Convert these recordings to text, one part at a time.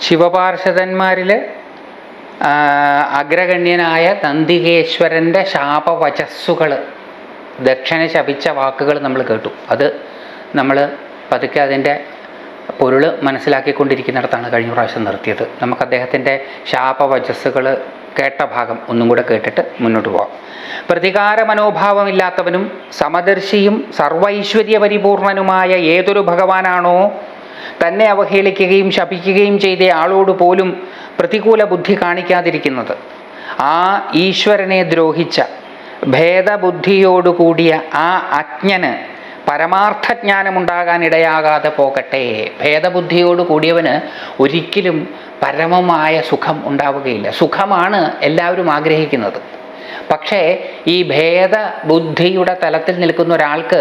ശിവപാർഷദന്മാരിൽ അഗ്രഗണ്യനായ നന്ദികേശ്വരന്റെ ശാപവചസ്സുകൾ ദക്ഷിണ ശപിച്ച വാക്കുകൾ നമ്മൾ കേട്ടു. അത് നമ്മൾ പതുക്കെ അതിന്റെ പൊരുൾ മനസ്സിലാക്കിക്കൊണ്ടിരിക്കുന്നിടത്താണ് കഴിഞ്ഞ പ്രാവശ്യം നിർത്തിയത്. നമുക്ക് അദ്ദേഹത്തിന്റെ ശാപവചസ്സുകൾ കേട്ട ഭാഗം ഒന്നും കൂടെ കേട്ടിട്ട് മുന്നോട്ട് പോവാം. പ്രതികാര മനോഭാവമില്ലാത്തവനും സമദർശിയും സർവൈശ്വര്യ പരിപൂർണനുമായ ഏതൊരു ഭഗവാനാണോ തന്നെ അവഹേളിക്കുകയും ശപിക്കുകയും ചെയ്ത ആളോട് പോലും പ്രതികൂല ബുദ്ധി കാണിക്കാതിരിക്കുന്നത്. ആ ഈശ്വരനെ ദ്രോഹിച്ച ഭേദബുദ്ധിയോടുകൂടിയ ആ അജ്ഞന് പരമാർത്ഥജ്ഞാനമുണ്ടാകാൻ ഇടയാകാതെ പോകട്ടെ. ഭേദബുദ്ധിയോട് കൂടിയവന് ഒരിക്കലും പരമമായ സുഖം ഉണ്ടാവുകയില്ല. സുഖമാണ് എല്ലാവരും ആഗ്രഹിക്കുന്നത്. പക്ഷേ ഈ ഭേദബുദ്ധിയുടെ തലത്തിൽ നിൽക്കുന്ന ഒരാൾക്ക്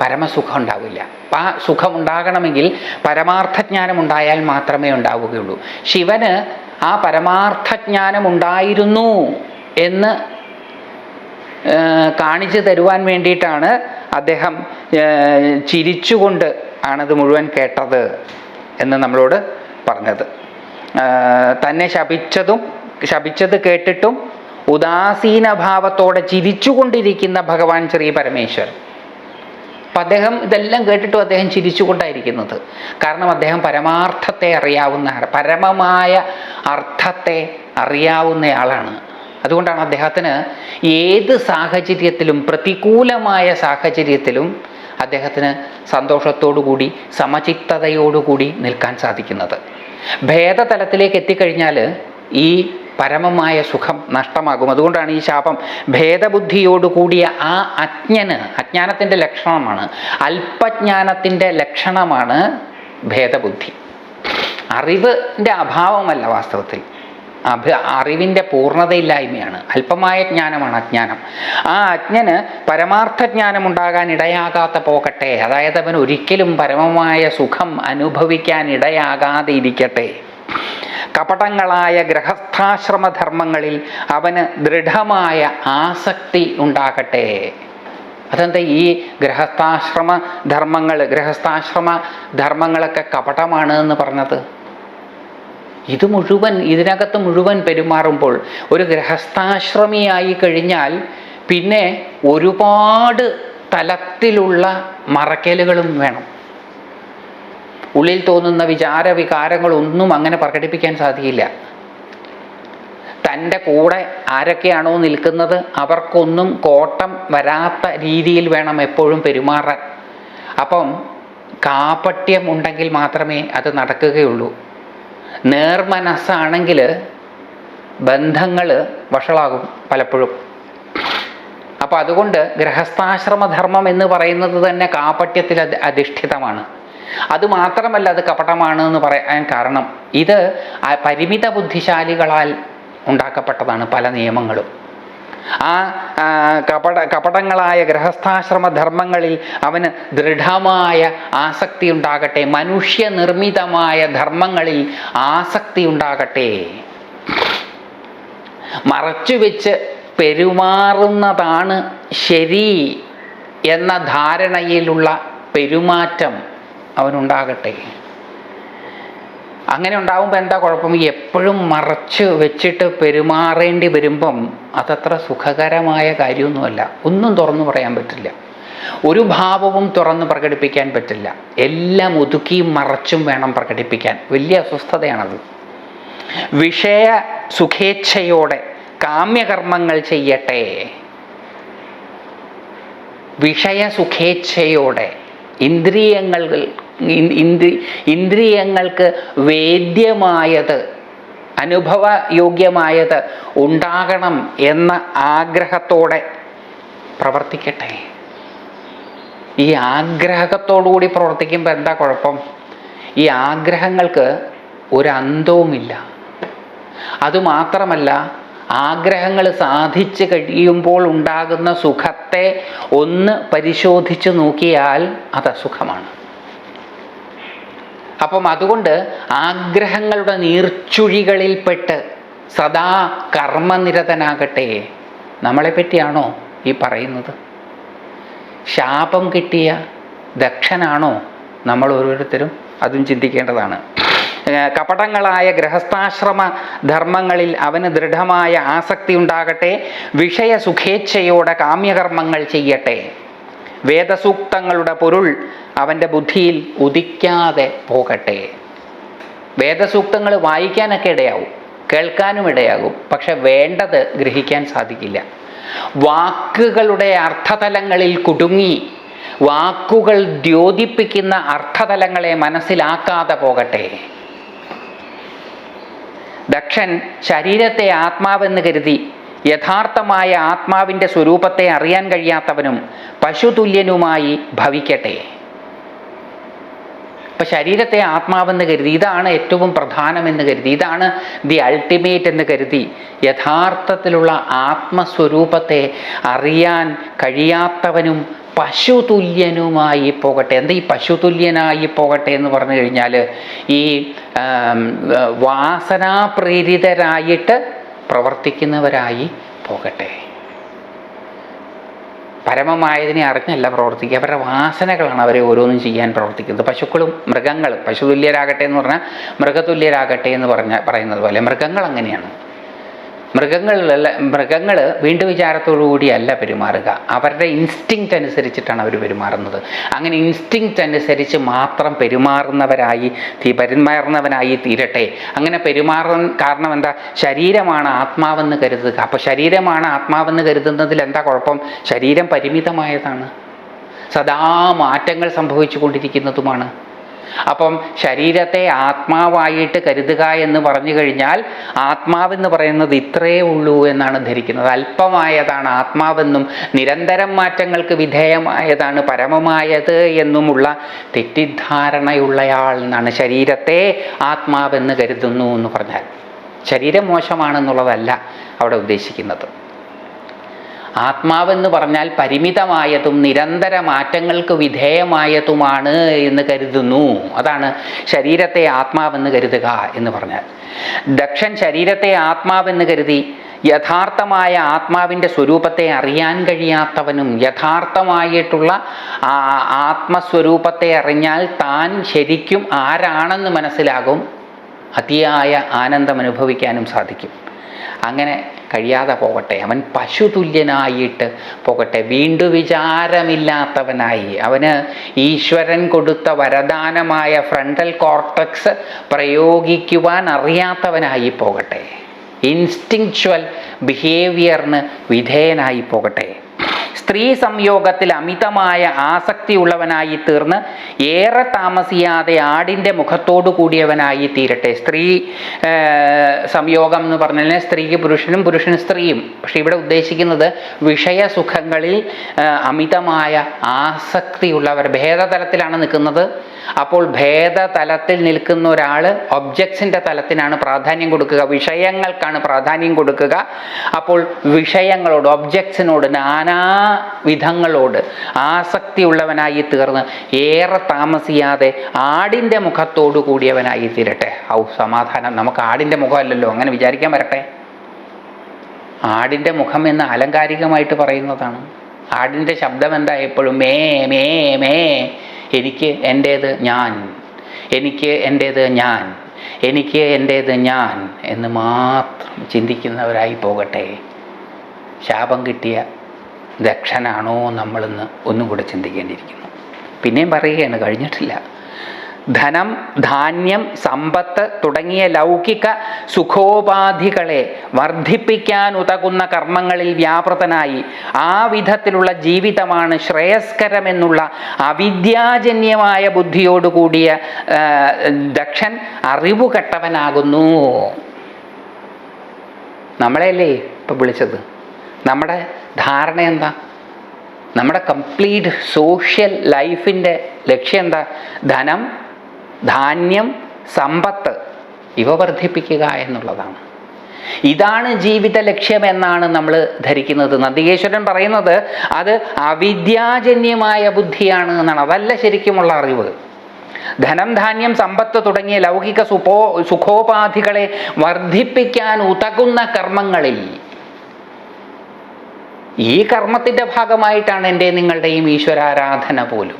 പരമസുഖം ഉണ്ടാവില്ല ആ സുഖമുണ്ടാകണമെങ്കിൽ പരമാർത്ഥജ്ഞാനം ഉണ്ടായാൽ മാത്രമേ ഉണ്ടാവുകയുള്ളൂ. ശിവന് ആ പരമാർത്ഥജ്ഞാനം ഉണ്ടായിരുന്നു എന്ന് കാണിച്ചു തരുവാൻ വേണ്ടിയിട്ടാണ് അദ്ദേഹം ചിരിച്ചുകൊണ്ട് ആണത് മുഴുവൻ കേട്ടത് എന്ന് നമ്മളോട് പറഞ്ഞത്. തന്നെ ശപിച്ചതും ശപിച്ചത് കേട്ടിട്ടും ഉദാസീന ഭാവത്തോടെ ചിരിച്ചുകൊണ്ടിരിക്കുന്ന ഭഗവാൻ ശ്രീ പരമേശ്വരൻ. അപ്പം അദ്ദേഹം ഇതെല്ലാം കേട്ടിട്ടും അദ്ദേഹം ചിരിച്ചുകൊണ്ടായിരിക്കുന്നത്. കാരണം അദ്ദേഹം പരമാർത്ഥത്തെ അറിയാവുന്ന പരമമായ അർത്ഥത്തെ അറിയാവുന്നയാളാണ് അതുകൊണ്ടാണ് അദ്ദേഹത്തിന് ഏത് സാഹചര്യത്തിലും പ്രതികൂലമായ സാഹചര്യത്തിലും അദ്ദേഹത്തിന് സന്തോഷത്തോടുകൂടി സമചിത്തതയോടുകൂടി നിൽക്കാൻ സാധിക്കുന്നത്. ഭേദതലത്തിലേക്ക് എത്തിക്കഴിഞ്ഞാൽ ഈ പരമമായ സുഖം നഷ്ടമാകും. അതുകൊണ്ടാണ് ഈ ശാപം ഭേദബുദ്ധിയോടുകൂടിയ ആ അജ്ഞന് അജ്ഞാനത്തിന്റെ ലക്ഷണമാണ്. അല്പജ്ഞാനത്തിന്റെ ലക്ഷണമാണ് ഭേദബുദ്ധി. അറിവിന്റെ അഭാവമല്ല വാസ്തവത്തിൽ. അഭ അറിവിന്റെ പൂർണതയില്ലായ്മയാണ്. അല്പമായ ജ്ഞാനമാണ് അജ്ഞാനം. ആ അജ്ഞന് പരമാർത്ഥ ജ്ഞാനം ഉണ്ടാകാൻ ഇടയാകാത്ത പോകട്ടെ. അതായത് അവൻ ഒരിക്കലും പരമമായ സുഖം അനുഭവിക്കാൻ ഇടയാകാതെ ഇരിക്കട്ടെ. കപടങ്ങളായ ഗ്രഹസ്ഥാശ്രമധർമ്മങ്ങളിൽ അവന് ദൃഢമായ ആസക്തി ഉണ്ടാകട്ടെ. അതെന്താ ഈ ഗ്രഹസ്ഥാശ്രമ ധർമ്മങ്ങൾ ഗ്രഹസ്ഥാശ്രമ ധർമ്മങ്ങളൊക്കെ കപടമാണ് എന്ന് പറഞ്ഞത്? ഇത് മുഴുവൻ ഇതിനകത്ത് മുഴുവൻ പെരുമാറുമ്പോൾ ഒരു ഗ്രഹസ്ഥാശ്രമിയായി കഴിഞ്ഞാൽ പിന്നെ ഒരുപാട് തലത്തിലുള്ള മറക്കലുകളും വേണം. ഉള്ളിൽ തോന്നുന്ന വിചാര വികാരങ്ങളൊന്നും അങ്ങനെ പ്രകടിപ്പിക്കാൻ സാധിക്കില്ല. തന്റെ കൂടെ ആരൊക്കെയാണോ നിൽക്കുന്നത് അവർക്കൊന്നും കോട്ടം വരാത്ത രീതിയിൽ വേണം എപ്പോഴും പെരുമാറാൻ. അപ്പം കാപട്യം ഉണ്ടെങ്കിൽ മാത്രമേ അത് നടക്കുകയുള്ളൂ. നേർമനസ്സാണെങ്കിൽ ബന്ധങ്ങൾ വഷളാകും പലപ്പോഴും. അപ്പോൾ അതുകൊണ്ട് ഗൃഹസ്ഥാശ്രമധർമ്മം എന്ന് പറയുന്നത് തന്നെ കാപട്യത്തിൽ അധിഷ്ഠിതമാണ്. അത് മാത്രമല്ല അത് കപടമാണ് എന്ന് പറയാൻ കാരണം. ഇത് പരിമിത ബുദ്ധിശാലികളാൽ ഉണ്ടാക്കപ്പെട്ടതാണ് പല നിയമങ്ങളും. ആ കപട കപടങ്ങളായ ഗൃഹസ്ഥാശ്രമ ധർമ്മങ്ങളിൽ അവന് ദൃഢമായ ആസക്തി ഉണ്ടാകട്ടെ മനുഷ്യനിർമ്മിതമായ ധർമ്മങ്ങളിൽ ആസക്തി ഉണ്ടാകട്ടെ. മറച്ചുവെച്ച് പെരുമാറുന്നതാണ് ശരി എന്ന ധാരണയിലുള്ള പെരുമാറ്റം. അവനുണ്ടാകട്ടെ. അങ്ങനെ ഉണ്ടാകുമ്പോൾ എന്താ കുഴപ്പം? എപ്പോഴും മറച്ച് വെച്ചിട്ട് പെരുമാറേണ്ടി വരുമ്പം അതത്ര സുഖകരമായ കാര്യമൊന്നുമല്ല. ഒന്നും തുറന്നു പറയാൻ പറ്റില്ല. ഒരു ഭാവവും തുറന്ന് പ്രകടിപ്പിക്കാൻ പറ്റില്ല. എല്ലാം ഒതുക്കിയും മറച്ചും വേണം പ്രകടിപ്പിക്കാൻ. വലിയ അസ്വസ്ഥതയാണത്. വിഷയ സുഖേച്ഛയോടെ കാമ്യകർമ്മങ്ങൾ ചെയ്യട്ടെ. വിഷയ സുഖേച്ഛയോടെ ഇന്ദ്രിയങ്ങൾ ഇന്ദ്രി ഇന്ദ്രിയങ്ങൾക്ക് വേദ്യമായത് അനുഭവയോഗ്യമായത് ഉണ്ടാകണം എന്ന ആഗ്രഹത്തോടെ പ്രവർത്തിക്കട്ടെ. ഈ ആഗ്രഹത്തോടുകൂടി പ്രവർത്തിക്കുമ്പോൾ എന്താ കുഴപ്പം? ഈ ആഗ്രഹങ്ങൾക്ക് ഒരന്തവുമില്ല. അതുമാത്രമല്ല ആഗ്രഹങ്ങൾ സാധിച്ചു കഴിയുമ്പോൾ ഉണ്ടാകുന്ന സുഖത്തെ ഒന്ന് പരിശോധിച്ച് നോക്കിയാൽ അത് അസുഖമാണ്. അപ്പം അതുകൊണ്ട് ആഗ്രഹങ്ങളുടെ നീർച്ചുഴികളിൽപ്പെട്ട് സദാ കർമ്മനിരതനാകട്ടെ. നമ്മളെ പറ്റിയാണോ ഈ പറയുന്നത്? ശാപം കിട്ടിയ ദക്ഷനാണോ നമ്മൾ ഓരോരുത്തരും അതും ചിന്തിക്കേണ്ടതാണ്. കപടങ്ങളായ ഗൃഹസ്ഥാശ്രമ ധർമ്മങ്ങളിൽ അവന് ദൃഢമായ ആസക്തി ഉണ്ടാകട്ടെ. വിഷയ സുഖേച്ഛയോടെ കാമ്യകർമ്മങ്ങൾ ചെയ്യട്ടെ. വേദസൂക്തങ്ങളുടെ പൊരുൾ അവന്റെ ബുദ്ധിയിൽ ഉദിക്കാതെ പോകട്ടെ. വേദസൂക്തങ്ങൾ വായിക്കാനൊക്കെ ഇടയാവും കേൾക്കാനും ഇടയാകും പക്ഷെ വേണ്ടത് ഗ്രഹിക്കാൻ സാധിക്കില്ല. വാക്കുകളുടെ അർത്ഥതലങ്ങളിൽ കുടുങ്ങി വാക്കുകൾ ദ്യോതിപ്പിക്കുന്ന അർത്ഥതലങ്ങളെ മനസ്സിലാക്കാതെ പോകട്ടെ. ദക്ഷൻ ശരീരത്തെ ആത്മാവെന്ന് കരുതി യഥാർത്ഥമായ ആത്മാവിന്റെ സ്വരൂപത്തെ അറിയാൻ കഴിയാത്തവനും പശുതുല്യനുമായി ഭവിക്കട്ടെ. ഇപ്പം ശരീരത്തെ ആത്മാവെന്ന് കരുതി ഇതാണ് ഏറ്റവും പ്രധാനമെന്ന് കരുതി ഇതാണ് ദി അൾട്ടിമേറ്റ് എന്ന് കരുതി യഥാർത്ഥത്തിലുള്ള ആത്മസ്വരൂപത്തെ അറിയാൻ കഴിയാത്തവനും പശുതുല്യനുമായി പോകട്ടെ. എന്താ ഈ പശുതുല്യനായി പോകട്ടെ എന്ന് പറഞ്ഞു കഴിഞ്ഞാൽ ഈ വാസനാപ്രേരിതരായിട്ട് പ്രവർത്തിക്കുന്നവരായി പോകട്ടെ. പരമമായതിനെ അറിഞ്ഞല്ല പ്രവർത്തിക്കുക. അവരുടെ വാസനകളാണ് അവരെ ഓരോന്നും ചെയ്യാൻ പ്രവർത്തിക്കുന്നത്. പശുക്കളും മൃഗങ്ങളും. പശുതുല്യരാകട്ടെ എന്ന് പറഞ്ഞാൽ മൃഗതുല്യരാകട്ടെ എന്ന് പറഞ്ഞ പറയുന്നത് പോലെ മൃഗങ്ങൾ അങ്ങനെയാണ്. മൃഗങ്ങളിലല്ല മൃഗങ്ങൾ വീണ്ടും വിചാരത്തോടുകൂടിയല്ല പെരുമാറുക. അവരുടെ ഇൻസ്റ്റിങ്ക്റ്റ് അനുസരിച്ചിട്ടാണ് അവർ പെരുമാറുന്നത്. അങ്ങനെ ഇൻസ്റ്റിങ്ക്റ്റ് അനുസരിച്ച് മാത്രം പെരുമാറുന്നവരായി പെരുമാറുന്നവനായി തീരട്ടെ. അങ്ങനെ പെരുമാറാൻ കാരണം എന്താ? ശരീരമാണ് ആത്മാവെന്ന് കരുതുക. അപ്പോൾ ശരീരമാണ് ആത്മാവെന്ന് കരുതുന്നതിൽ എന്താ കുഴപ്പം? ശരീരം പരിമിതമായതാണ്. സദാ മാറ്റങ്ങൾ സംഭവിച്ചു കൊണ്ടിരിക്കുന്നതുമാണ് അപ്പം ശരീരത്തെ ആത്മാവായിട്ട് കരുതുക എന്ന് പറഞ്ഞു കഴിഞ്ഞാൽ ആത്മാവെന്ന് പറയുന്നത് ഇത്രയേ ഉള്ളൂ എന്നാണ് ധരിക്കുന്നത്. അല്പമായതാണ് ആത്മാവെന്നും നിരന്തരം മാറ്റങ്ങൾക്ക് വിധേയമായതാണ് പരമമായത് എന്നുമുള്ള തെറ്റിദ്ധാരണയുള്ളയാൾ എന്നാണ് ശരീരത്തെ ആത്മാവെന്ന് കരുതുന്നു എന്ന് പറഞ്ഞാൽ. ശരീരം മോശമാണെന്നുള്ളതല്ല അവിടെ ഉദ്ദേശിക്കുന്നത്. ആത്മാവെന്ന് പറഞ്ഞാൽ പരിമിതമായതും നിരന്തര മാറ്റങ്ങൾക്ക് വിധേയമായതുമാണ് എന്ന് കരുതുന്നു. അതാണ് ശരീരത്തെ ആത്മാവെന്ന് കരുതുക എന്ന് പറഞ്ഞാൽ. ദക്ഷൻ ശരീരത്തെ ആത്മാവെന്ന് കരുതി യഥാർത്ഥമായ ആത്മാവിന്റെ സ്വരൂപത്തെ അറിയാൻ കഴിയാത്തവനും യഥാർത്ഥമായിട്ടുള്ള ആ ആത്മസ്വരൂപത്തെ അറിഞ്ഞാൽ താൻ ശരിക്കും ആരാണെന്ന് മനസ്സിലാകും. അതിയായ ആനന്ദം അനുഭവിക്കാനും സാധിക്കും. അങ്ങനെ കഴിയാതെ പോകട്ടെ. അവൻ പശുതുല്യനായിട്ട് പോകട്ടെ. വീണ്ടു വിചാരമില്ലാത്തവനായി. അവന് ഈശ്വരൻ കൊടുത്ത വരദാനമായ ഫ്രണ്ടൽ കോർട്ടക്സ് പ്രയോഗിക്കുവാൻ അറിയാത്തവനായി പോകട്ടെ. ഇൻസ്റ്റിങ്ച്വൽ ബിഹേവിയറിന് വിധേയനായി പോകട്ടെ. സ്ത്രീ സംയോഗത്തിൽ അമിതമായ ആസക്തിയുള്ളവനായി തീർന്ന് ഏറെ താമസിയാതെ ആടിന്റെ മുഖത്തോടു കൂടിയവനായി തീരട്ടെ. സ്ത്രീ സംയോഗം എന്ന് പറഞ്ഞാൽ സ്ത്രീക്ക് പുരുഷനും പുരുഷന് സ്ത്രീയും. പക്ഷെ ഇവിടെ ഉദ്ദേശിക്കുന്നത് വിഷയസുഖങ്ങളിൽ അമിതമായ ആസക്തിയുള്ളവർ ഭേദതലത്തിലാണ് നിൽക്കുന്നത്. അപ്പോൾ ഭേദതലത്തിൽ നിൽക്കുന്ന ഒരാൾ ഒബ്ജക്ട്സിന്റെ തലത്തിനാണ് പ്രാധാന്യം കൊടുക്കുക വിഷയങ്ങൾക്കാണ് പ്രാധാന്യം കൊടുക്കുക. അപ്പോൾ വിഷയങ്ങളോട് ഒബ്ജക്ട്സിനോട് നാനാവിധങ്ങളോട് ആസക്തിയുള്ളവനായി തീർന്ന് ഏറെ താമസിയാതെ ആടിന്റെ മുഖത്തോടു കൂടിയവനായി തീരട്ടെ. ഔ സമാധാനം. നമുക്ക് ആടിന്റെ മുഖമല്ലല്ലോ. അങ്ങനെ വിചാരിക്കാൻ വരട്ടെ. ആടിന്റെ മുഖം എന്ന് ആലങ്കാരികമായിട്ട് പറയുന്നതാണ്. ആടിന്റെ ശബ്ദം എന്താ എപ്പോഴും? മേ മേ മേ. എനിക്ക് എന്റേത് ഞാൻ. എനിക്ക് എന്റേത് ഞാൻ. എനിക്ക് എന്റേത് ഞാൻ എന്ന് മാത്രം ചിന്തിക്കുന്നവരായി പോകട്ടെ. ശാപം കിട്ടിയ ദക്ഷനാണോ നമ്മളെന്ന് ഒന്നും കൂടെ ചിന്തിക്കേണ്ടിയിരിക്കുന്നു. പിന്നെയും പറയുകയാണ് കഴിഞ്ഞിട്ടില്ല. ധനം ധാന്യം സമ്പത്ത് തുടങ്ങിയ ലൗകിക സുഖോപാധികളെ വർദ്ധിപ്പിക്കാൻ ഉതകുന്ന കർമ്മങ്ങളിൽ വ്യാപൃതനായി ആ വിധത്തിലുള്ള ജീവിതമാണ് ശ്രേയസ്കരമെന്നുള്ള അവിദ്യാജന്യമായ ബുദ്ധിയോടുകൂടിയ ദക്ഷൻ അറിവുകെട്ടവനാകുന്നു. നമ്മളെയല്ലേ ഇപ്പം വിളിച്ചത്? നമ്മുടെ ധാരണ എന്താ? നമ്മുടെ കംപ്ലീറ്റ് സോഷ്യൽ ലൈഫിന്റെ ലക്ഷ്യം എന്താ? ധനം ധാന്യം സമ്പത്ത് ഇവ വർദ്ധിപ്പിക്കുക എന്നുള്ളതാണ്. ഇതാണ് ജീവിത ലക്ഷ്യം എന്നാണ് നമ്മൾ ധരിക്കുന്നത്. നന്ദികേശ്വരൻ പറയുന്നത് അത് അവിദ്യാജന്യമായ ബുദ്ധിയാണ് എന്നാണ്. അതല്ല ശരിക്കുമുള്ള അറിവ്. ധനം ധാന്യം സമ്പത്ത് തുടങ്ങിയ ലൗകിക സുഖോ സുഖോപാധികളെ വർദ്ധിപ്പിക്കാൻ ഉതകുന്ന കർമ്മങ്ങളിൽ ഈ കർമ്മത്തിന്റെ ഭാഗമായിട്ടാണ് എന്റെ നിങ്ങളുടെയും ഈശ്വരാരാധന പോലും.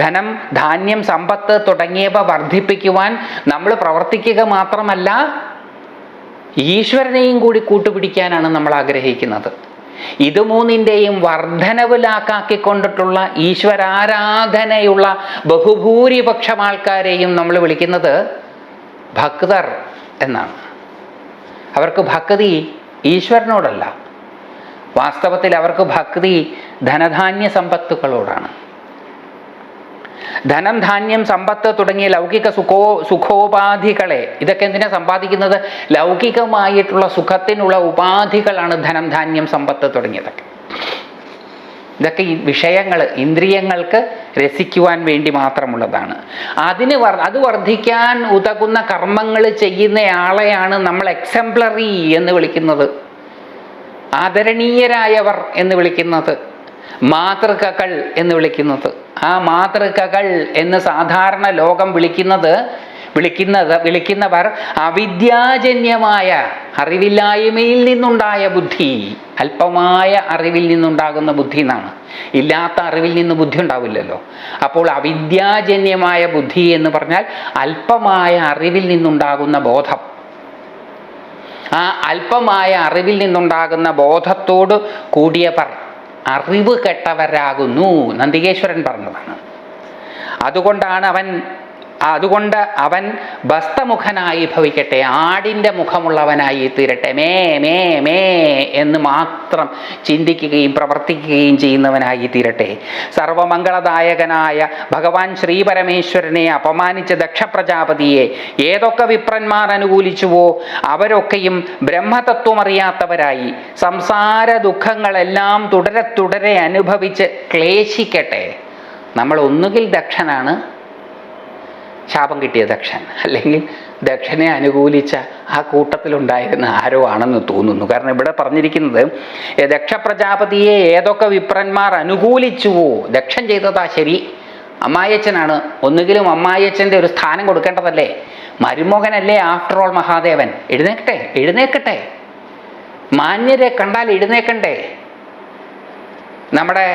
ധനം ധാന്യം സമ്പത്ത് തുടങ്ങിയവ വർദ്ധിപ്പിക്കുവാൻ നമ്മൾ പ്രവർത്തിക്കുക മാത്രമല്ല ഈശ്വരനെയും കൂടി കൂട്ടുപിടിക്കാനാണ് നമ്മൾ ആഗ്രഹിക്കുന്നത്. ഇത് മൂന്നിന്റെയും വർധനവിലാക്കാക്കിക്കൊണ്ടിട്ടുള്ള ഈശ്വരാരാധനയുള്ള ബഹുഭൂരിപക്ഷം ആൾക്കാരെയും നമ്മൾ വിളിക്കുന്നത് ഭക്തർ എന്നാണ്. അവർക്ക് ഭക്തി ഈശ്വരനോടല്ല വാസ്തവത്തിൽ അവർക്ക് ഭക്തി ധനധാന്യ സമ്പത്തുക്കളോടാണ്. ധനം ധാന്യം സമ്പത്ത് തുടങ്ങിയ ലൗകിക സുഖോ സുഖോപാധികളെ ഇതൊക്കെ എന്തിനാ സമ്പാദിക്കുന്നത്? ലൗകികമായിട്ടുള്ള സുഖത്തിനുള്ള ഉപാധികളാണ് ധനം ധാന്യം സമ്പത്ത് തുടങ്ങിയതൊക്കെ. ഇതൊക്കെ ഈ വിഷയങ്ങൾ ഇന്ദ്രിയങ്ങൾക്ക് രസിക്കുവാൻ വേണ്ടി മാത്രമുള്ളതാണ്. അതിന് വർ അത് വർദ്ധിക്കാൻ ഉതകുന്ന കർമ്മങ്ങൾ ചെയ്യുന്നയാളെയാണ് നമ്മൾ എക്സംപ്ലറി എന്ന് വിളിക്കുന്നത്. ആദരണീയരായവർ എന്ന് വിളിക്കുന്നത് മാതൃകകൾ എന്ന് വിളിക്കുന്നത്. ആ മാതൃകകൾ എന്ന് സാധാരണ ലോകം വിളിക്കുന്നത് വിളിക്കുന്നത് വിളിക്കുന്നവർ അവിദ്യാജന്യമായ അറിവില്ലായ്മയിൽ നിന്നുണ്ടായ ബുദ്ധി. അല്പമായ അറിവിൽ നിന്നുണ്ടാകുന്ന ബുദ്ധി എന്നാണ്. ഇല്ലാത്ത അറിവിൽ നിന്ന് ബുദ്ധി ഉണ്ടാവില്ലല്ലോ. അപ്പോൾ അവിദ്യാജന്യമായ ബുദ്ധി എന്ന് പറഞ്ഞാൽ അല്പമായ അറിവിൽ നിന്നുണ്ടാകുന്ന ബോധം. ആ അല്പമായ അറിവിൽ നിന്നുണ്ടാകുന്ന ബോധത്തോട് കൂടിയവർ അറിവ് കെട്ടവരാകുന്നു. നന്ദികേശ്വരൻ പറഞ്ഞതാണ്. അതുകൊണ്ടാണ് അവൻ അതുകൊണ്ട് അവൻ ബസ്തമുഖനായി ഭവിക്കട്ടെ ആടിന്റെ മുഖമുള്ളവനായി തീരട്ടെ. മേ മേ മേ എന്ന് മാത്രം ചിന്തിക്കുകയും പ്രവർത്തിക്കുകയും ചെയ്യുന്നവനായി തീരട്ടെ. സർവമംഗളദായകനായ ഭഗവാൻ ശ്രീപരമേശ്വരനെ അപമാനിച്ച ദക്ഷപ്രജാപതിയെ ഏതൊക്കെ വിപ്രന്മാർ അനുകൂലിച്ചുവോ അവരൊക്കെയും ബ്രഹ്മതത്വമറിയാത്തവരായി. സംസാര ദുഃഖങ്ങളെല്ലാം തുടരെ തുടരെ അനുഭവിച്ച് ക്ലേശിക്കട്ടെ. നമ്മൾ ഒന്നുകിൽ ദക്ഷനാണ് ശാപം കിട്ടിയ ദക്ഷൻ. അല്ലെങ്കിൽ ദക്ഷനെ അനുകൂലിച്ച ആ കൂട്ടത്തിലുണ്ടായിരുന്ന ആരോ ആണെന്ന് തോന്നുന്നു. കാരണം ഇവിടെ പറഞ്ഞിരിക്കുന്നത് ദക്ഷ ദക്ഷപ്രജാപതിയെ ഏതൊക്കെ വിപ്രന്മാർ അനുകൂലിച്ചുവോ ദക്ഷൻ ചെയ്തതാ ശരി. അമ്മായച്ചനാണ് ഒന്നുകിലും അമ്മായച്ചന്റെ ഒരു സ്ഥാനം കൊടുക്കേണ്ടതല്ലേ? മരുമകനല്ലേ ആഫ്റ്റർ ഓൾ മഹാദേവൻ. എഴുന്നേക്കട്ടെ എഴുന്നേക്കട്ടെ. മാന്യരെ കണ്ടാൽ എഴുന്നേക്കണ്ടേ? നമ്മുടെ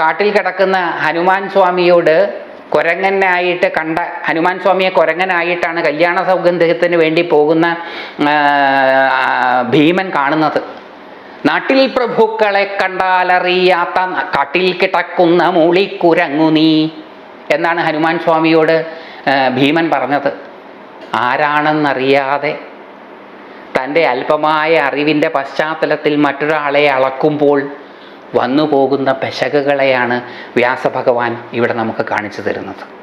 കാട്ടിൽ കിടക്കുന്ന ഹനുമാൻ സ്വാമിയോട് കുരങ്ങനായിട്ട് കണ്ട ഹനുമാൻ സ്വാമിയെ കുരങ്ങനായിട്ടാണ് കല്യാണ സൗഗന്ധത്തിന് വേണ്ടി പോകുന്ന ഭീമൻ കാണുന്നത്. നാട്ടിൽ പ്രഭുക്കളെ കണ്ടാലറിയാത്ത കാട്ടിൽ കിടക്കുന്ന മൂളിക്കുരങ്ങു നീ എന്നാണ് ഹനുമാൻ സ്വാമിയോട് ഭീമൻ പറഞ്ഞത്. ആരാണെന്നറിയാതെ തന്റെ അല്പമായ അറിവിന്റെ പശ്ചാത്തലത്തിൽ മറ്റൊരാളെ അളക്കുമ്പോൾ വന്നു പോകുന്ന പെശകുകളെയാണ് വ്യാസഭഗവാൻ ഇവിടെ നമുക്ക് കാണിച്ചു തരുന്നത്.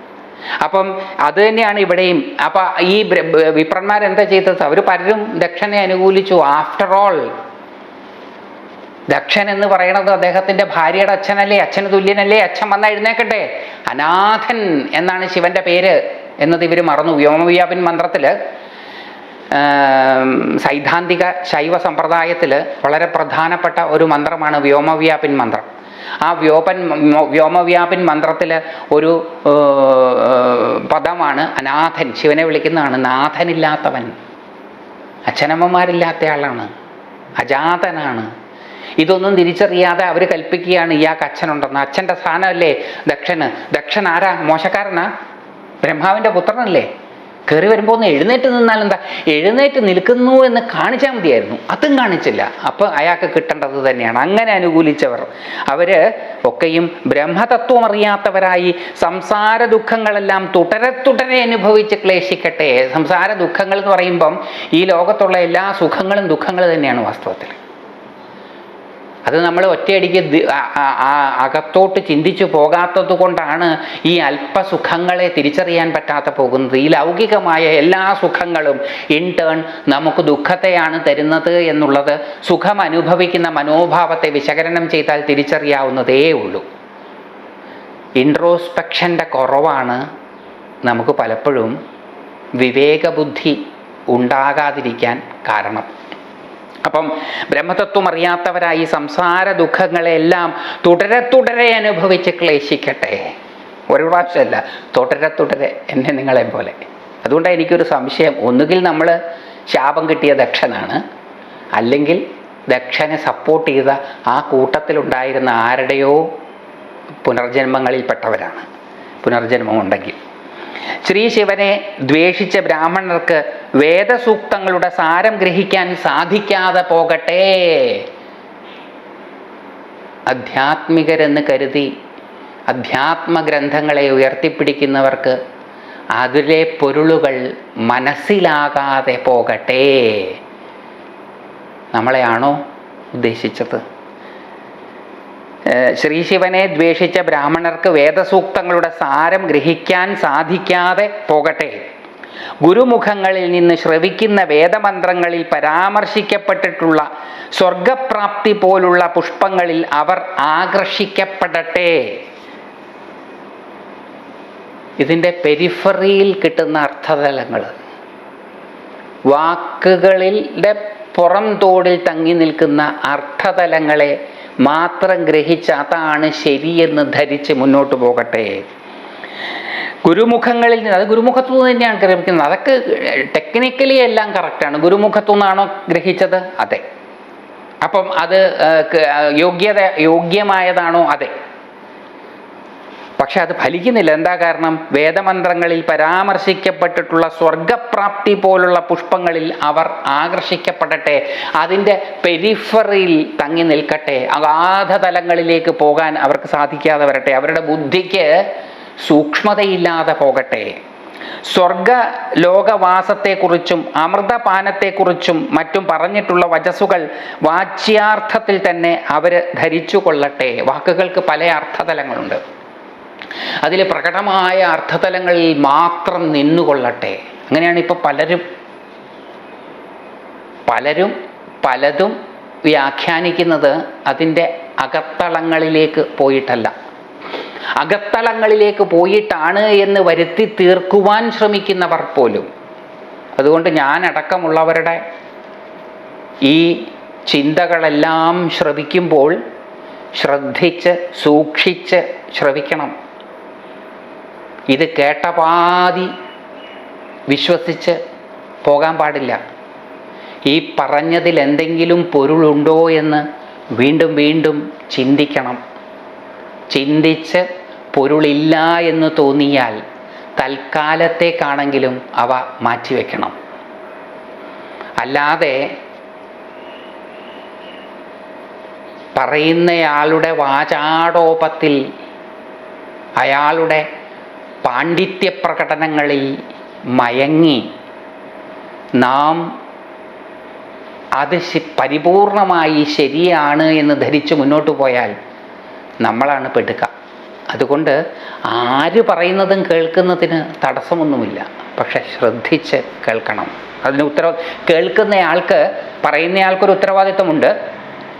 അപ്പം അത് തന്നെയാണ് ഇവിടെയും. അപ്പം ഈ വിപ്രന്മാരെന്താ ചെയ്തത്? അവർ പലരും ദക്ഷനെ അനുകൂലിച്ചു. ആഫ്റ്റർ ഓൾ ദക്ഷൻ എന്ന് പറയുന്നത് അദ്ദേഹത്തിന്റെ ഭാര്യയുടെ അച്ഛനല്ലേ? അച്ഛന് തുല്യനല്ലേ? അച്ഛൻ വന്ന എഴുന്നേക്കട്ടെ. അനാഥൻ എന്നാണ് ശിവന്റെ പേര് എന്നത് ഇവർ മറന്നു. വ്യോമവ്യാപിൻ മന്ത്രത്തിൽ സൈദ്ധാന്തിക ശൈവ സമ്പ്രദായത്തിൽ വളരെ പ്രധാനപ്പെട്ട ഒരു മന്ത്രമാണ് വ്യോമവ്യാപിൻ മന്ത്രം. ആ വ്യോപൻ വ്യോമവ്യാപിൻ മന്ത്രത്തിൽ ഒരു പദമാണ് അനാഥൻ. ശിവനെ വിളിക്കുന്നതാണ് നാഥനില്ലാത്തവൻ. അച്ഛനമ്മമാരില്ലാത്ത ആളാണ്. അജാതനാണ്. ഇതൊന്നും തിരിച്ചറിയാതെ അവർ കൽപ്പിക്കുകയാണ് ഇയാൾക്ക് അച്ഛനുണ്ടെന്ന്. അച്ഛന്റെ സ്ഥാനമല്ലേ ദക്ഷന്? ദക്ഷൻ ആരാ? മോശക്കാരനാ? ബ്രഹ്മാവിന്റെ പുത്രനല്ലേ? കയറി വരുമ്പോൾ ഒന്ന് എഴുന്നേറ്റ് നിന്നാൽ എന്താ? എഴുന്നേറ്റ് നിൽക്കുന്നു എന്ന് കാണിച്ചാൽ മതിയായിരുന്നു. അതും കാണിച്ചില്ല. അപ്പം അയാൾക്ക് കിട്ടേണ്ടത് തന്നെയാണ്. അങ്ങനെ അനുകൂലിച്ചവർ. അവർ ഒക്കെയും ബ്രഹ്മതത്വം അറിയാത്തവരായി സംസാര ദുഃഖങ്ങളെല്ലാം തുടരെ തുടരെ അനുഭവിച്ച് ക്ലേശിക്കട്ടെ. സംസാര ദുഃഖങ്ങൾ എന്ന് പറയുമ്പം ഈ ലോകത്തുള്ള എല്ലാ സുഖങ്ങളും ദുഃഖങ്ങളും തന്നെയാണ് വാസ്തവത്തിൽ. അത് നമ്മൾ ഒറ്റയടിക്ക് അകത്തോട്ട് ചിന്തിച്ചു പോകാത്തത് കൊണ്ടാണ് ഈ അല്പസുഖങ്ങളെ തിരിച്ചറിയാൻ പറ്റാത്ത പോകുന്നത്. ഈ ലൗകികമായ എല്ലാ സുഖങ്ങളും ഇൻ ടേൺ നമുക്ക് ദുഃഖത്തെയാണ് തരുന്നത് എന്നുള്ളത് സുഖം അനുഭവിക്കുന്ന മനോഭാവത്തെ വിശകലനം ചെയ്താൽ തിരിച്ചറിയാവുന്നതേ ഉള്ളൂ. ഇൻട്രോസ്പെക്ഷന്റെ കുറവാണ് നമുക്ക് പലപ്പോഴും വിവേകബുദ്ധി ഉണ്ടാകാതിരിക്കാൻ കാരണം. അപ്പം ബ്രഹ്മതത്വം അറിയാത്തവരായി സംസാര ദുഃഖങ്ങളെല്ലാം തുടരെ തുടരെ അനുഭവിച്ച് ക്ലേശിക്കട്ടെ. ഒരു പ്രാവശ്യമല്ല തുടരെ തുടരെ എന്നെ നിങ്ങളെ പോലെ. അതുകൊണ്ടാണ് എനിക്കൊരു സംശയം. ഒന്നുകിൽ നമ്മൾ ശാപം കിട്ടിയ ദക്ഷനാണ് അല്ലെങ്കിൽ ദക്ഷനെ സപ്പോർട്ട് ചെയ്ത ആ കൂട്ടത്തിലുണ്ടായിരുന്ന ആരുടെയോ പുനർജന്മങ്ങളിൽപ്പെട്ടവരാണ്. പുനർജന്മം ഉണ്ടെങ്കിൽ. ശ്രീ ശിവനെ ദ്വേഷിച്ച ബ്രാഹ്മണർക്ക് വേദസൂക്തങ്ങളുടെ സാരം ഗ്രഹിക്കാൻ സാധിക്കാതെ പോകട്ടെ. അധ്യാത്മികരെന്ന് കരുതി അധ്യാത്മ ഗ്രന്ഥങ്ങളെ ഉയർത്തിപ്പിടിക്കുന്നവർക്ക് അതിലെ പൊരുളുകൾ മനസ്സിലാകാതെ പോകട്ടെ. നമ്മളെയാണോ ഉദ്ദേശിച്ചത്? ഏഹ് ശ്രീ ശിവനെ ദ്വേഷിച്ച ബ്രാഹ്മണർക്ക് വേദസൂക്തങ്ങളുടെ സാരം ഗ്രഹിക്കാൻ സാധിക്കാതെ പോകട്ടെ. ഗുരുമുഖങ്ങളിൽ നിന്ന് ശ്രവിക്കുന്ന വേദമന്ത്രങ്ങളിൽ പരാമർശിക്കപ്പെട്ടിട്ടുള്ള സ്വർഗപ്രാപ്തി പോലുള്ള പുഷ്പങ്ങളിൽ അവർ ആകർഷിക്കപ്പെടട്ടെ. ഇതിന്റെ പെരിഫറിയിൽ കിട്ടുന്ന അർത്ഥതലങ്ങൾ. വാക്കുകളിലെ പുറം തോടിൽ തങ്ങി നിൽക്കുന്ന അർത്ഥതലങ്ങളെ മാത്രം ഗ്രഹിച്ച് അതാണ് ശരിയെന്ന് ധരിച്ച് മുന്നോട്ട് പോകട്ടെ. ഗുരുമുഖങ്ങളിൽ നിന്ന് അത് ഗുരുമുഖത്തു നിന്ന് തന്നെയാണ് ഗ്രഹിക്കുന്നത്. അതൊക്കെ ടെക്നിക്കലി എല്ലാം കറക്റ്റാണ് ഗുരുമുഖത്തു നിന്നാണോ ഗ്രഹിച്ചത്? അതെ. അപ്പം അത് യോഗ്യത യോഗ്യമായതാണോ? അതെ. പക്ഷെ അത് ഫലിക്കുന്നില്ല. എന്താ കാരണം? വേദമന്ത്രങ്ങളിൽ പരാമർശിക്കപ്പെട്ടിട്ടുള്ള സ്വർഗപ്രാപ്തി പോലുള്ള പുഷ്പങ്ങളിൽ അവർ ആകർഷിക്കപ്പെടട്ടെ. അതിന്റെ പെരിഫറിയിൽ തങ്ങി നിൽക്കട്ടെ. അഗാധ തലങ്ങളിലേക്ക് പോകാൻ അവർക്ക് സാധിക്കാതെ വരട്ടെ. അവരുടെ ബുദ്ധിക്ക് സൂക്ഷ്മതയില്ലാതെ പോകട്ടെ. സ്വർഗ ലോകവാസത്തെക്കുറിച്ചും അമൃതപാനത്തെക്കുറിച്ചും മറ്റും പറഞ്ഞിട്ടുള്ള വചസ്സുകൾ വാച്യാർത്ഥത്തിൽ തന്നെ അവർ ധരിച്ചു കൊള്ളട്ടെ വാക്കുകൾക്ക് പല അർത്ഥതലങ്ങളുണ്ട്. അതിൽ പ്രകടമായ അർത്ഥതലങ്ങളിൽ മാത്രം നിന്നുകൊള്ളട്ടെ. അങ്ങനെയാണ് ഇപ്പോൾ പലരും പലരും പലതും വ്യാഖ്യാനിക്കുന്നത് അതിന്റെ അകത്തളങ്ങളിലേക്ക് പോയിട്ടല്ല. അകത്തളങ്ങളിലേക്ക് പോയിട്ടാണ് എന്ന് വരുത്തി തീർക്കുവാൻ ശ്രമിക്കുന്നവർ പോലും. അതുകൊണ്ട് ഞാൻ അടക്കമുള്ളവരുടെ ഈ ചിന്തകളെല്ലാം ശ്രവിക്കുമ്പോൾ ശ്രദ്ധിച്ച് സൂക്ഷിച്ച് ശ്രവിക്കണം. ഇത് കേട്ട പാതി വിശ്വസിച്ച് പോകാൻ പാടില്ല. ഈ പറഞ്ഞതിൽ എന്തെങ്കിലും പൊരുളുണ്ടോ എന്ന് വീണ്ടും വീണ്ടും ചിന്തിക്കണം. ചിന്തിച്ച് പൊരുളില്ല എന്ന് തോന്നിയാൽ തൽക്കാലത്തേക്കാണെങ്കിലും അവ മാറ്റിവെക്കണം. അല്ലാതെ പറയുന്നയാളുടെ വാചാടോപത്തിൽ അയാളുടെ പാണ്ഡിത്യ പ്രകടനങ്ങളിൽ മയങ്ങി നാം അത് പരിപൂർണമായി ശരിയാണ് എന്ന് ധരിച്ച് മുന്നോട്ട് പോയാൽ നമ്മളാണ് പെടുക. അതുകൊണ്ട് ആര് പറയുന്നതും കേൾക്കുന്നതിന് തടസ്സമൊന്നുമില്ല. പക്ഷെ ശ്രദ്ധിച്ച് കേൾക്കണം. അതിന് ഉത്തരവ കേൾക്കുന്നയാൾക്ക് പറയുന്നയാൾക്കൊരു ഉത്തരവാദിത്വമുണ്ട്.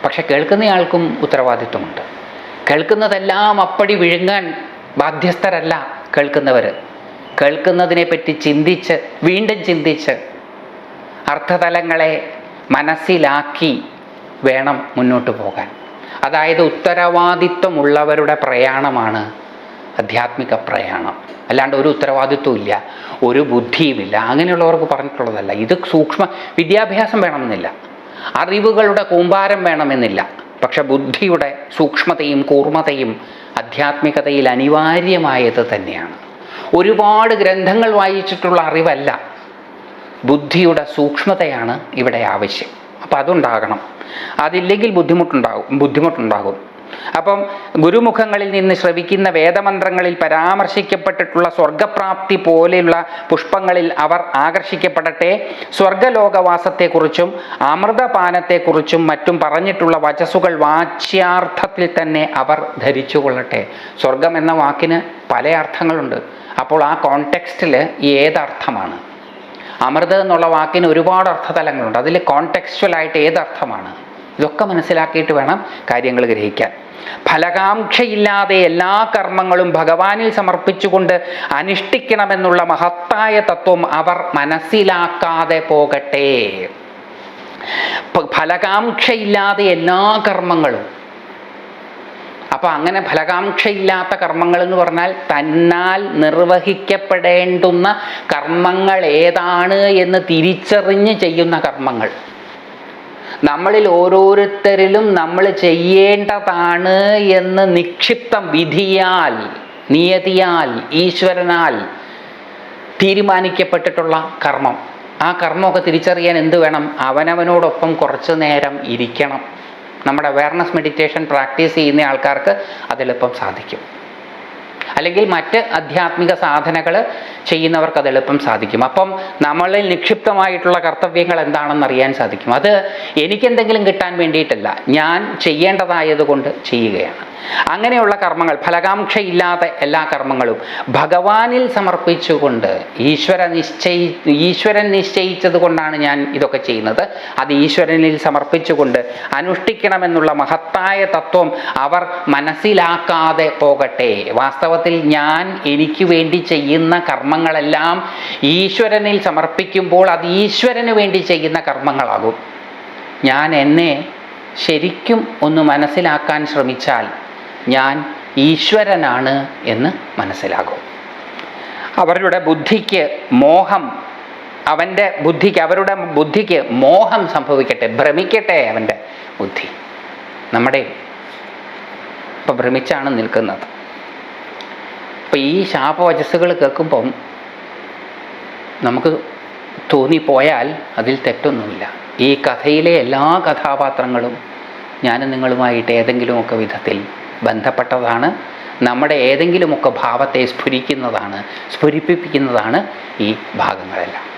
പക്ഷെ കേൾക്കുന്നയാൾക്കും ഉത്തരവാദിത്വമുണ്ട്. കേൾക്കുന്നതെല്ലാം അപ്പടി വിഴുങ്ങാൻ ബാധ്യസ്ഥരല്ല. കേൾക്കുന്നവർ കേൾക്കുന്നതിനെപ്പറ്റി ചിന്തിച്ച് വീണ്ടും ചിന്തിച്ച് അർത്ഥതലങ്ങളെ മനസ്സിലാക്കി വേണം മുന്നോട്ട് പോകാൻ. അതായത് ഉത്തരവാദിത്വമുള്ളവരുടെ പ്രയാണമാണ് ആധ്യാത്മിക പ്രയാണം. അല്ലാണ്ട് ഒരു ഉത്തരവാദിത്വം ഇല്ല ഒരു ബുദ്ധിയുമില്ല അങ്ങനെയുള്ളവർക്ക് പറഞ്ഞിട്ടുള്ളതല്ല. ഇത് സൂക്ഷ്മ വിദ്യാഭ്യാസം വേണമെന്നില്ല അറിവുകളുടെ കൂമ്പാരം വേണമെന്നില്ല. പക്ഷെ ബുദ്ധിയുടെ സൂക്ഷ്മതയും കൂർമ്മതയും ആധ്യാത്മികതയിൽ അനിവാര്യമായത് തന്നെയാണ്. ഒരുപാട് ഗ്രന്ഥങ്ങൾ വായിച്ചിട്ടുള്ള അറിവല്ല. ബുദ്ധിയുടെ സൂക്ഷ്മതയാണ് ഇവിടെ ആവശ്യം. അപ്പോൾ അതുണ്ടാകണം. അതില്ലെങ്കിൽ ബുദ്ധിമുട്ടുണ്ടാകും ബുദ്ധിമുട്ടുണ്ടാകും. അപ്പം ഗുരുമുഖങ്ങളിൽ നിന്ന് ശ്രവിക്കുന്ന വേദമന്ത്രങ്ങളിൽ പരാമർശിക്കപ്പെട്ടിട്ടുള്ള സ്വർഗപ്രാപ്തി പോലെയുള്ള പുഷ്പങ്ങളിൽ അവർ ആകർഷിക്കപ്പെടട്ടെ. സ്വർഗലോകവാസത്തെക്കുറിച്ചും അമൃതപാനത്തെക്കുറിച്ചും മറ്റും പറഞ്ഞിട്ടുള്ള വചസ്സുകൾ വാച്യാർത്ഥത്തിൽ തന്നെ അവർ ധരിച്ചു കൊള്ളട്ടെ സ്വർഗം എന്ന വാക്കിന് പല അർത്ഥങ്ങളുണ്ട്. അപ്പോൾ ആ കോണ്ടെക്സ്റ്റിൽ ഏതർത്ഥമാണ്? അമൃത് എന്നുള്ള വാക്കിന് ഒരുപാട് അർത്ഥതലങ്ങളുണ്ട്. അതിൽ കോണ്ടെക്സ്ച്വലായിട്ട് ഏതർത്ഥമാണ്? ഇതൊക്കെ മനസ്സിലാക്കിയിട്ട് വേണം കാര്യങ്ങൾ ഗ്രഹിക്കാൻ. ഫലകാംക്ഷയില്ലാതെ എല്ലാ കർമ്മങ്ങളും ഭഗവാനിൽ സമർപ്പിച്ചുകൊണ്ട് അനുഷ്ഠിക്കണമെന്നുള്ള മഹത്തായ തത്വം അവർ മനസ്സിലാക്കാതെ പോകട്ടെ. ഫലകാംക്ഷയില്ലാതെ എല്ലാ കർമ്മങ്ങളും. അപ്പൊ അങ്ങനെ ഫലകാംക്ഷയില്ലാത്ത കർമ്മങ്ങൾ എന്ന് പറഞ്ഞാൽ തന്നാൽ നിർവഹിക്കപ്പെടേണ്ടുന്ന കർമ്മങ്ങൾ ഏതാണ് എന്ന് തിരിച്ചറിഞ്ഞ് ചെയ്യുന്ന കർമ്മങ്ങൾ. നമ്മളിൽ ഓരോരുത്തരിലും നമ്മൾ ചെയ്യേണ്ടതാണ് എന്ന് നിക്ഷിപ്തം വിധിയാൽ നിയതിയാൽ ഈശ്വരനാൽ തീരുമാനിക്കപ്പെട്ടിട്ടുള്ള കർമ്മം. ആ കർമ്മമൊക്കെ തിരിച്ചറിയാൻ എന്ത് വേണം? അവനവനോടൊപ്പം കുറച്ച് നേരം ഇരിക്കണം. നമ്മുടെ അവയർനെസ് മെഡിറ്റേഷൻ പ്രാക്ടീസ് ചെയ്യുന്ന ആൾക്കാർക്ക് അതെളുപ്പം സാധിക്കും. അല്ലെങ്കിൽ മറ്റ് ആധ്യാത്മിക സാധനകൾ ചെയ്യുന്നവർക്ക് അത് എളുപ്പം സാധിക്കും. അപ്പം നമ്മളിൽ നിക്ഷിപ്തമായിട്ടുള്ള കർത്തവ്യങ്ങൾ എന്താണെന്ന് അറിയാൻ സാധിക്കും. അത് എനിക്കെന്തെങ്കിലും കിട്ടാൻ വേണ്ടിയിട്ടല്ല. ഞാൻ ചെയ്യേണ്ടതായതുകൊണ്ട് ചെയ്യുകയാണ്. അങ്ങനെയുള്ള കർമ്മങ്ങൾ ഫലകാംക്ഷയില്ലാത്ത എല്ലാ കർമ്മങ്ങളും ഭഗവാനിൽ സമർപ്പിച്ചുകൊണ്ട് ഈശ്വര നിശ്ചയി ഈശ്വരൻ നിശ്ചയിച്ചത് കൊണ്ടാണ് ഞാൻ ഇതൊക്കെ ചെയ്യുന്നത്. അത് ഈശ്വരനിൽ സമർപ്പിച്ചുകൊണ്ട് അനുഷ്ഠിക്കണമെന്നുള്ള മഹത്തായ തത്വം അവർ മനസ്സിലാക്കാതെ പോകട്ടെ. വാസ്തവത്തിൽ ഞാൻ എനിക്ക് വേണ്ടി ചെയ്യുന്ന കർമ്മങ്ങളെല്ലാം ഈശ്വരനിൽ സമർപ്പിക്കുമ്പോൾ അത് ഈശ്വരന് വേണ്ടി ചെയ്യുന്ന കർമ്മങ്ങളാകും. ഞാൻ എന്നെ ശരിക്കും ഒന്ന് മനസ്സിലാക്കാൻ ശ്രമിച്ചാൽ ഞാൻ ഈശ്വരനാണ് എന്ന് മനസ്സിലാകും. അവരുടെ ബുദ്ധിക്ക് മോഹം അവന്റെ ബുദ്ധിക്ക് അവരുടെ ബുദ്ധിക്ക് മോഹം സംഭവിക്കട്ടെ ഭ്രമിക്കട്ടെ അവന്റെ ബുദ്ധി. നമ്മുടെ ഇപ്പം ഭ്രമിച്ചാണ് നിൽക്കുന്നത്. അപ്പം ഈ ശാപവചസ്സുകൾ കേൾക്കുമ്പം നമുക്ക് തോന്നിപ്പോയാൽ അതിൽ തെറ്റൊന്നുമില്ല. ഈ കഥയിലെ എല്ലാ കഥാപാത്രങ്ങളും ഞാനും നിങ്ങളുമായിട്ട് ഏതെങ്കിലുമൊക്കെ വിധത്തിൽ ബന്ധപ്പെട്ടതാണ്. നമ്മുടെ ഏതെങ്കിലുമൊക്കെ ഭാവത്തെ സ്ഫുരിക്കുന്നതാണ് സ്ഫുരിപ്പിക്കുന്നതാണ് ഈ ഭാഗങ്ങളെല്ലാം.